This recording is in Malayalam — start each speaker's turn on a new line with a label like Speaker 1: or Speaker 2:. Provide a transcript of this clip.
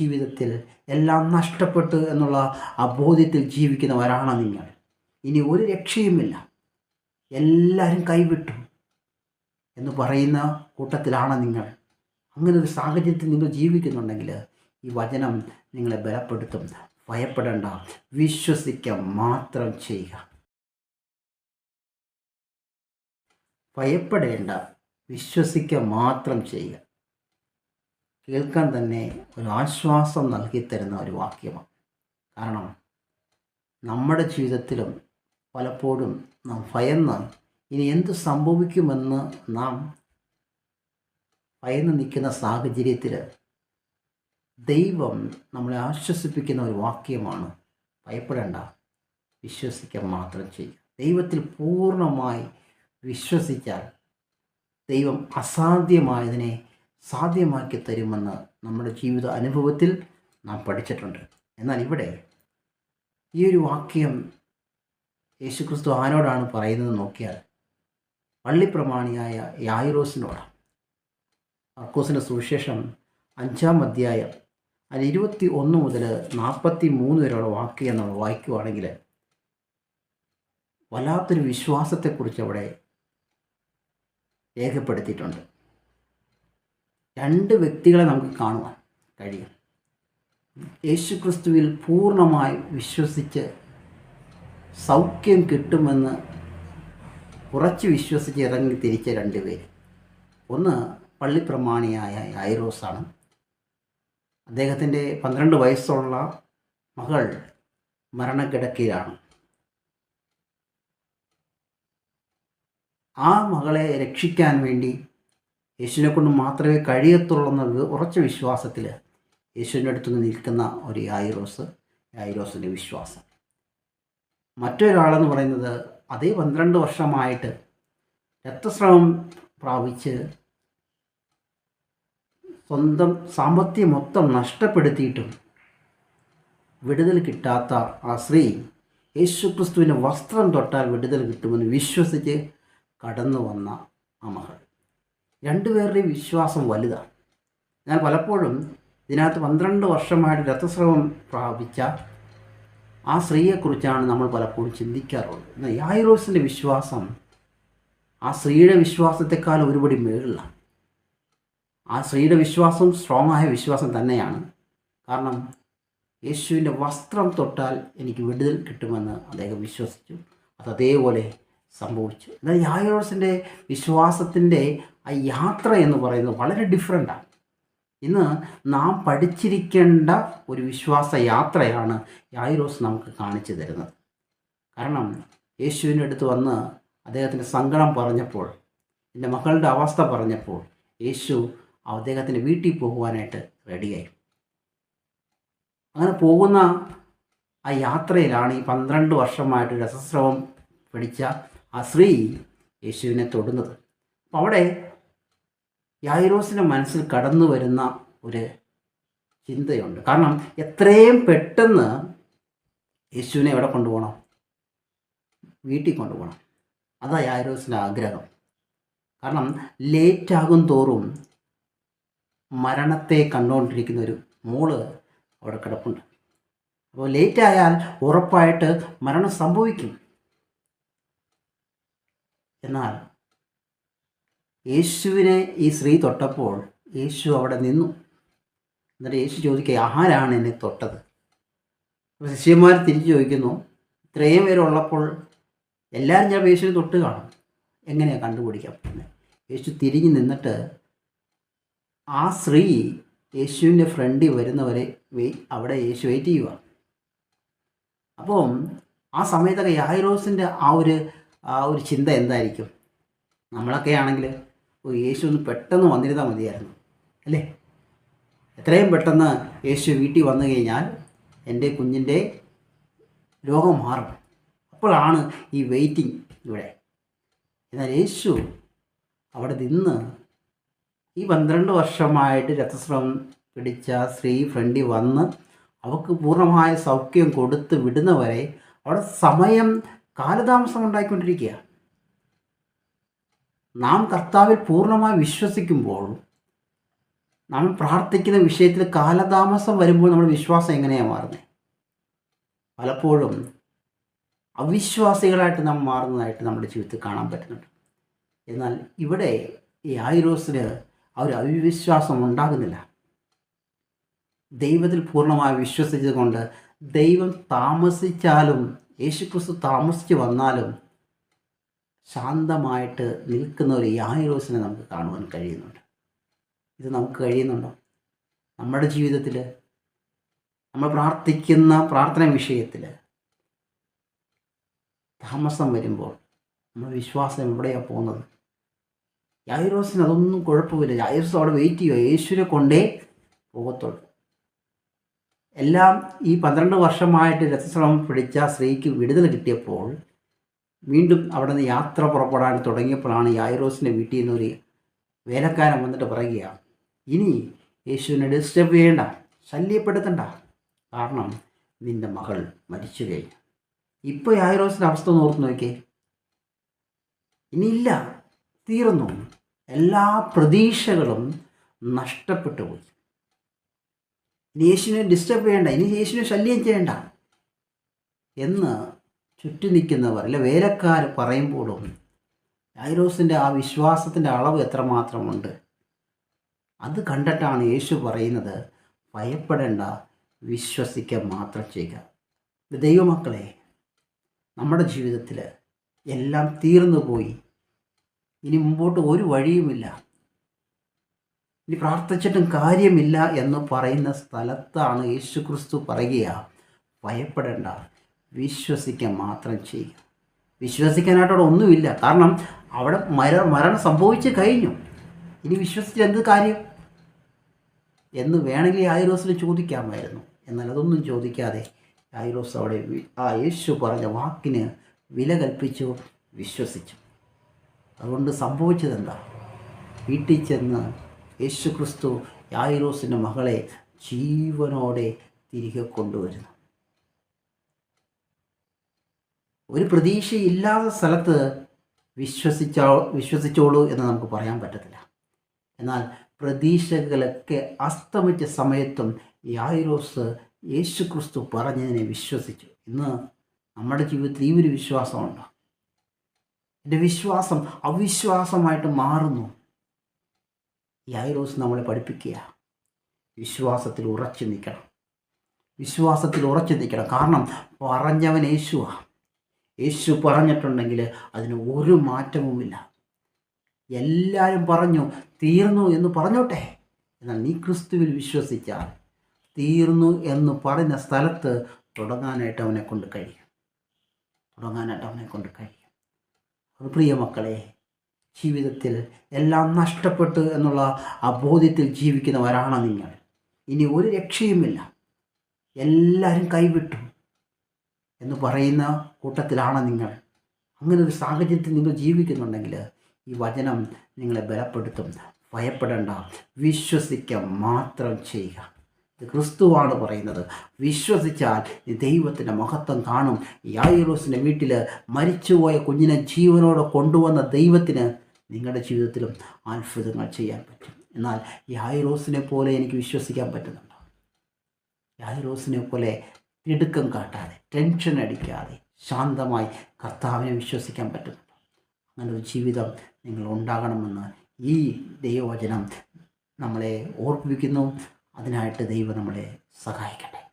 Speaker 1: ജീവിതത്തിൽ എല്ലാം നഷ്ടപ്പെട്ടു എന്നുള്ള അബോധ്യത്തിൽ ജീവിക്കുന്നവരാണ് നിങ്ങൾ. ഇനി ഒരു രക്ഷയുമില്ല. എല്ലാവരും കൈവിട്ടു എന്ന് പറയുന്ന കൂട്ടത്തിലാണ് നിങ്ങൾ. അങ്ങനെ ഒരു സാഹചര്യത്തിൽ നിങ്ങൾ ജീവിക്കുന്നുണ്ടെങ്കിൽ ഈ വചനം നിങ്ങളെ ബലപ്പെടുത്തും. ഭയപ്പെടേണ്ട. വിശ്വസിക്കുക മാത്രം ചെയ്യുക. ഭയപ്പെടേണ്ട. വിശ്വസിക്കുക മാത്രം ചെയ്യുക. കേൾക്കാൻ തന്നെ ഒരു ആശ്വാസം നൽകി തരുന്ന ഒരു വാക്യമാണ്. കാരണം നമ്മുടെ ജീവിതത്തിലും പലപ്പോഴും നാം ഭയന്ന് ഇനി എന്ത് സംഭവിക്കുമെന്ന് നാം ഭയന്ന് നിൽക്കുന്ന സാഹചര്യത്തിൽ ദൈവം നമ്മളെ ആശ്വസിപ്പിക്കുന്ന ഒരു വാക്യമാണ് ഭയപ്പെടേണ്ട വിശ്വസിക്കാൻ മാത്രം ചെയ്യുക. ദൈവത്തിൽ പൂർണമായി വിശ്വസിച്ചാൽ ദൈവം അസാധ്യമായതിനെ സാധ്യമാക്കി തരുമെന്ന് നമ്മുടെ ജീവിത അനുഭവത്തിൽ നാം പഠിച്ചിട്ടുണ്ട്. എന്നാൽ ഇവിടെ ഈ ഒരു വാക്യം യേശുക്രിസ്തു ആരോടാണ് പറയുന്നത് നോക്കിയാൽ പള്ളിപ്രമാണിയായ യായിറോസിനോടാണ് മർക്കോസിന്റെ സുവിശേഷം അഞ്ചാം അധ്യായം അതിൽ ഇരുപത്തി ഒന്ന് മുതൽ നാൽപ്പത്തി മൂന്ന് വരെയുള്ള വാക്യം നമ്മൾ വായിക്കുവാണെങ്കിൽ വല്ലാത്തൊരു വിശ്വാസത്തെക്കുറിച്ച് അവിടെ രേഖപ്പെടുത്തിയിട്ടുണ്ട്. രണ്ട് വ്യക്തികളെ നമുക്ക് കാണുവാൻ കഴിയും. യേശുക്രിസ്തുവിൽ പൂർണമായി വിശ്വസിച്ച് സൗഖ്യം കിട്ടുമെന്ന് ഉറച്ചു വിശ്വസിച്ച് ഇറങ്ങി തിരിച്ച രണ്ട് പേര്. ഒന്ന് പള്ളിപ്രമാണിയായ ഐറോസാണ് അദ്ദേഹത്തിന്റെ പന്ത്രണ്ട് വയസ്സുള്ള മകൾ മരണക്കിടക്കയിലാണ്. ആ മകളെ രക്ഷിക്കാൻ വേണ്ടി യേശുവിനെ കൊണ്ട് മാത്രമേ കഴിയത്തുള്ളൂ എന്നത് ഉറച്ച വിശ്വാസത്തിൽ യേശുവിന്റെ അടുത്ത് നിൽക്കുന്ന ഒരു യായിറോസ് യായിറോസിന്റെ വിശ്വാസം. മറ്റൊരാളെന്ന് പറയുന്നത് അതേ പന്ത്രണ്ട് വർഷമായിട്ട് രക്തസ്രാവം പ്രാപിച്ച് സ്വന്തം സാമ്പത്തികം മൊത്തം നഷ്ടപ്പെടുത്തിയിട്ടും വിടുതൽ കിട്ടാത്ത ആ സ്ത്രീ യേശുക്രിസ്തുവിന്റെ വസ്ത്രം തൊട്ടാൽ വിടുതൽ കിട്ടുമെന്ന് വിശ്വസിച്ച് കടന്നു വന്ന ആ മകൾ. രണ്ടുപേരുടെയും വിശ്വാസം വലുതാണ്. ഞാൻ പലപ്പോഴും ഇതിനകത്ത് പന്ത്രണ്ട് വർഷമായിട്ട് രക്തസ്രവം പ്രാപിച്ച ആ സ്ത്രീയെക്കുറിച്ചാണ് നമ്മൾ പലപ്പോഴും ചിന്തിക്കാറുള്ളത്. എന്നാൽ യായിറോസിന്റെ വിശ്വാസം ആ സ്ത്രീയുടെ വിശ്വാസത്തെക്കാൾ ഒരുപടി മേളിലാണ്. ആ സ്ത്രീയുടെ വിശ്വാസം സ്ട്രോങ് ആയ വിശ്വാസം തന്നെയാണ്. കാരണം യേശുവിന്റെ വസ്ത്രം തൊട്ടാൽ എനിക്ക് വിടുതൽ കിട്ടുമെന്ന് അദ്ദേഹം വിശ്വസിച്ചു. അത് അതേപോലെ സംഭവിച്ചു. എന്നാൽ യായോസിന്റെ വിശ്വാസത്തിന്റെ ആ യാത്ര എന്ന് പറയുന്നത് വളരെ ഡിഫറെന്റാണ് ഇന്ന് നാം പഠിച്ചിരിക്കേണ്ട ഒരു വിശ്വാസ യാത്രയാണ് യായിറോസ് നമുക്ക് കാണിച്ചു തരുന്നത്. കാരണം യേശുവിന്റെ അടുത്ത് വന്ന് അദ്ദേഹത്തിന്റെ സങ്കടം പറഞ്ഞപ്പോൾ എന്റെ മകളുടെ അവസ്ഥ പറഞ്ഞപ്പോൾ യേശു അദ്ദേഹത്തിന്റെ വീട്ടിൽ പോകുവാനായിട്ട് റെഡിയായി അങ്ങനെ പോകുന്ന ആ യാത്രയിലാണ് ഈ പന്ത്രണ്ട് വർഷമായിട്ട് രസസ്രവം പിടിച്ച ആ സ്ത്രീ യേശുവിനെ തൊടുന്നത്. അപ്പോൾ അവിടെ യായിറോസിന്റെ മനസ്സിൽ കടന്നു വരുന്ന ഒരു ചിന്തയുണ്ട്. കാരണം എത്രയും പെട്ടെന്ന് യേശുവിനെ എവിടെ കൊണ്ടുപോകണം? വീട്ടിൽ കൊണ്ടുപോകണം. അതാ യായിറോസിന്റെ ആഗ്രഹം. കാരണം ലേറ്റ് ആകും തോറും മരണത്തെ കണ്ടുകൊണ്ടിരിക്കുന്ന ഒരു മോൾ അവിടെ കിടപ്പുണ്ട്. അപ്പോൾ ലേറ്റായാൽ ഉറപ്പായിട്ട് മരണം സംഭവിക്കും. എന്നാൽ യേശുവിനെ ഈ സ്ത്രീ തൊട്ടപ്പോൾ യേശു അവിടെ നിന്നു. എന്നിട്ട് യേശു ചോദിക്കുക ആരാണ് എന്നെ തൊട്ടത്? അപ്പോൾ ശിഷ്യന്മാർ തിരിച്ചു ചോദിക്കുന്നു ഇത്രയും പേരുള്ളപ്പോൾ എല്ലാവരും ചിലപ്പോൾ യേശുവിനെ തൊട്ട് കാണും. എങ്ങനെയാണ് കണ്ടുപിടിക്കാൻ പറ്റുന്നത് യേശു തിരിഞ്ഞു നിന്നിട്ട് ആ സ്ത്രീ യേശുവിന്റെ ഫ്രണ്ടിൽ വരുന്നവരെ അവിടെ യേശു വെയിറ്റ് ചെയ്യുക അപ്പം ആ സമയത്തൊക്കെ യായിറോസിന്റെ ആ ഒരു ആ ഒരു ചിന്ത എന്തായിരിക്കും? നമ്മളൊക്കെ ആണെങ്കിൽ യേശു ഒന്ന് പെട്ടെന്ന് വന്നിരുന്നാൽ മതിയായിരുന്നു. അല്ലേ? എത്രയും പെട്ടെന്ന് യേശു വീട്ടിൽ വന്നു കഴിഞ്ഞാൽ എന്റെ കുഞ്ഞിന്റെ രോഗം മാറും. അപ്പോഴാണ് ഈ വെയിറ്റിംഗ് ഇവിടെ. എന്നാൽ യേശു അവിടെ നിന്ന് ഈ പന്ത്രണ്ട് വർഷമായിട്ട് രക്തസ്രവം പിടിച്ച സ്ത്രീ ഫ്രണ്ടി വന്ന് അവൾക്ക് പൂർണമായ സൗഖ്യം കൊടുത്ത് വിടുന്നവരെ അവിടെ സമയം കാലതാമസം ഉണ്ടായിക്കൊണ്ടിരിക്കുക നാം കർത്താവിൽ പൂർണമായി വിശ്വസിക്കുമ്പോൾ നാം പ്രാർത്ഥിക്കുന്ന വിഷയത്തിൽ കാലതാമസം വരുമ്പോൾ നമ്മുടെ വിശ്വാസം എങ്ങനെയാണ് മാറുന്നത് പലപ്പോഴും അവിശ്വാസികളായിട്ട് നാം മാറുന്നതായിട്ട് നമ്മുടെ ജീവിതത്തിൽ കാണാൻ പറ്റുന്നുണ്ട്. എന്നാൽ ഇവിടെ ഈ ആയിരോസിന് ആ ഒരു അവിശ്വാസം ഉണ്ടാകുന്നില്ല. ദൈവത്തിൽ പൂർണമായി വിശ്വസിച്ചത് കൊണ്ട് ദൈവം താമസിച്ചാലും യേശുക്രിസ്തു താമസിച്ച് വന്നാലും ശാന്തമായിട്ട് നിൽക്കുന്ന ഒരു യായിരോസിനെ നമുക്ക് കാണുവാൻ കഴിയുന്നുണ്ട്. ഇത് നമുക്ക് കഴിയുന്നുണ്ടോ? നമ്മുടെ ജീവിതത്തിൽ നമ്മൾ പ്രാർത്ഥിക്കുന്ന പ്രാർത്ഥന വിഷയത്തിൽ താമസം വരുമ്പോൾ നമ്മുടെ വിശ്വാസം എവിടെയാണ് പോകുന്നത്? യാഹിറോസിന് അതൊന്നും കുഴപ്പമില്ല. യാഹിറോസ് അവിടെ വെയിറ്റ് ചെയ്യുക. യേശുവിനെ കൊണ്ടേ പോകത്തുള്ളൂ. എല്ലാം ഈ പന്ത്രണ്ട് വർഷമായിട്ട് രക്തസ്രവം പിടിച്ച സ്ത്രീക്ക് വിടുതൽ കിട്ടിയപ്പോൾ വീണ്ടും അവിടെ നിന്ന് യാത്ര പുറപ്പെടാൻ തുടങ്ങിയപ്പോഴാണ് യായിറോസിന്റെ വീട്ടിൽ നിന്ന് ഒരു വേലക്കാരൻ വന്നിട്ട് പറയുകയാണ് ഇനി യേശുവിനെ ഡിസ്റ്റർബ് ചെയ്യേണ്ട ശല്യപ്പെടുത്തണ്ട. കാരണം നിന്റെ മകൾ മരിച്ചു കഴിഞ്ഞു ഇപ്പോൾ യായിറോസിന്റെ അവസ്ഥ ഓർത്ത് നോക്കിയേ. ഇനിയില്ല തീർന്നു. എല്ലാ പ്രതീക്ഷകളും നഷ്ടപ്പെട്ടു പോയി. ഇനി യേശുവിനെ ഡിസ്റ്റർബ് ചെയ്യേണ്ട ഇനി യേശുവിനെ ശല്യം ചെയ്യേണ്ട എന്ന് ചുറ്റി നിൽക്കുന്നവർ അല്ലെ വേലക്കാർ പറയുമ്പോഴും ഡൈറോസിന്റെ ആ വിശ്വാസത്തിന്റെ അളവ് എത്രമാത്രമുണ്ട്? അത് കണ്ടിട്ടാണ് യേശു പറയുന്നത് ഭയപ്പെടേണ്ട വിശ്വസിക്കുക മാത്രം ചെയ്യുക. ദൈവമക്കളെ നമ്മുടെ ജീവിതത്തിൽ എല്ലാം തീർന്നു പോയി. ഇനി മുമ്പോട്ട് ഒരു വഴിയുമില്ല. ഇനി പ്രാർത്ഥിച്ചിട്ടും കാര്യമില്ല എന്ന് പറയുന്ന സ്ഥലത്താണ് യേശു ക്രിസ്തു പറയുക ഭയപ്പെടേണ്ട വിശ്വസിക്കാൻ മാത്രം ചെയ്യുക വിശ്വസിക്കാനായിട്ട് അവിടെ ഒന്നുമില്ല. കാരണം അവിടെ മര മരണം സംഭവിച്ചു കഴിഞ്ഞു. ഇനി വിശ്വസിച്ച് എന്ത് കാര്യം? എന്ന് വേണമെങ്കിൽ ആയിരോസിൽ ചോദിക്കാമായിരുന്നു. എന്നാൽ അതൊന്നും ചോദിക്കാതെ ആയിരോസ് അവിടെ ആ യേശു പറഞ്ഞ വാക്കിന് വില കൽപ്പിച്ചു വിശ്വസിച്ചു. അതുകൊണ്ട് സംഭവിച്ചതെന്താ? വീട്ടിൽ ചെന്ന് യേശു ക്രിസ്തു യായിറോസിന്റെ മകളെ ജീവനോടെ തിരികെ കൊണ്ടുവരുന്നു. ഒരു പ്രതീക്ഷയില്ലാത്ത സ്ഥലത്ത് വിശ്വസിച്ചോ വിശ്വസിച്ചോളൂ എന്ന് നമുക്ക് പറയാൻ പറ്റത്തില്ല. എന്നാൽ പ്രതീക്ഷകളൊക്കെ അസ്തമിച്ച സമയത്തും യായിറോസ് യേശു ക്രിസ്തു പറഞ്ഞതിനെ വിശ്വസിച്ചു. ഇന്ന് നമ്മുടെ ജീവിതത്തിൽ ഈ ഒരു വിശ്വാസമുണ്ടോ. എന്റെ വിശ്വാസം അവിശ്വാസമായിട്ട് മാറുന്നു. യായിറോസ് നമ്മളെ പഠിപ്പിക്കുക. വിശ്വാസത്തിൽ ഉറച്ചു നിൽക്കണം. വിശ്വാസത്തിൽ ഉറച്ചു നിൽക്കണം. കാരണം പറഞ്ഞവൻ യേശുവാ. യേശു പറഞ്ഞിട്ടുണ്ടെങ്കിൽ അതിന് ഒരു മാറ്റവുമില്ല. എല്ലാവരും പറഞ്ഞു തീർന്നു എന്ന് പറഞ്ഞോട്ടെ. എന്നാൽ നീ ക്രിസ്തുവിൽ വിശ്വസിച്ചാൽ തീർന്നു എന്ന് പറഞ്ഞ സ്ഥലത്ത് തുടങ്ങാനായിട്ട് അവനെ കൊണ്ട് കഴിയും. തുടങ്ങാനായിട്ട് അവനെ കൊണ്ട് കഴിയും. അത് പ്രിയ മക്കളെ ജീവിതത്തിൽ എല്ലാം നഷ്ടപ്പെട്ടു എന്നുള്ള ആ ബോധ്യത്തിൽ ജീവിക്കുന്നവരാണ് നിങ്ങൾ. ഇനി ഒരു രക്ഷയുമില്ല. എല്ലാവരും കൈവിട്ടു. എന്ന് പറയുന്ന കൂട്ടത്തിലാണ് നിങ്ങൾ. അങ്ങനെ ഒരു സാഹചര്യത്തിൽ നിങ്ങൾ ജീവിക്കുന്നുണ്ടെങ്കിൽ ഈ വചനം നിങ്ങളെ ബലപ്പെടുത്തും. ഭയപ്പെടേണ്ട. വിശ്വസിക്കുക മാത്രം ചെയ്യുക. ഇത് ക്രിസ്തുവാണ് പറയുന്നത്. വിശ്വസിച്ചാൽ ദൈവത്തിന്റെ മഹത്വം കാണും. യായിറോസിന്റെ വീട്ടിൽ മരിച്ചുപോയ കുഞ്ഞിനെ ജീവനോടെ കൊണ്ടുവന്ന ദൈവത്തിന് നിങ്ങളുടെ ജീവിതത്തിലും അത്ഭുതങ്ങൾ ചെയ്യാൻ പറ്റും. എന്നാൽ യായിറോസിനെ പോലെ എനിക്ക് വിശ്വസിക്കാൻ പറ്റുന്നുണ്ടോ? യായിറോസിനെ പോലെ തിടുക്കം കാട്ടാതെ ടെൻഷൻ അടിക്കാതെ ശാന്തമായി കർത്താവിനെ വിശ്വസിക്കാൻ പറ്റുന്നുണ്ടോ അങ്ങനെ ഒരു ജീവിതം നിങ്ങൾ ഉണ്ടാകണമെന്ന് ഈ ദൈവവചനം നമ്മളെ ഓർപ്പിക്കുന്നു. അതിനായിട്ട് ദൈവം നമ്മളെ സഹായിക്കട്ടെ.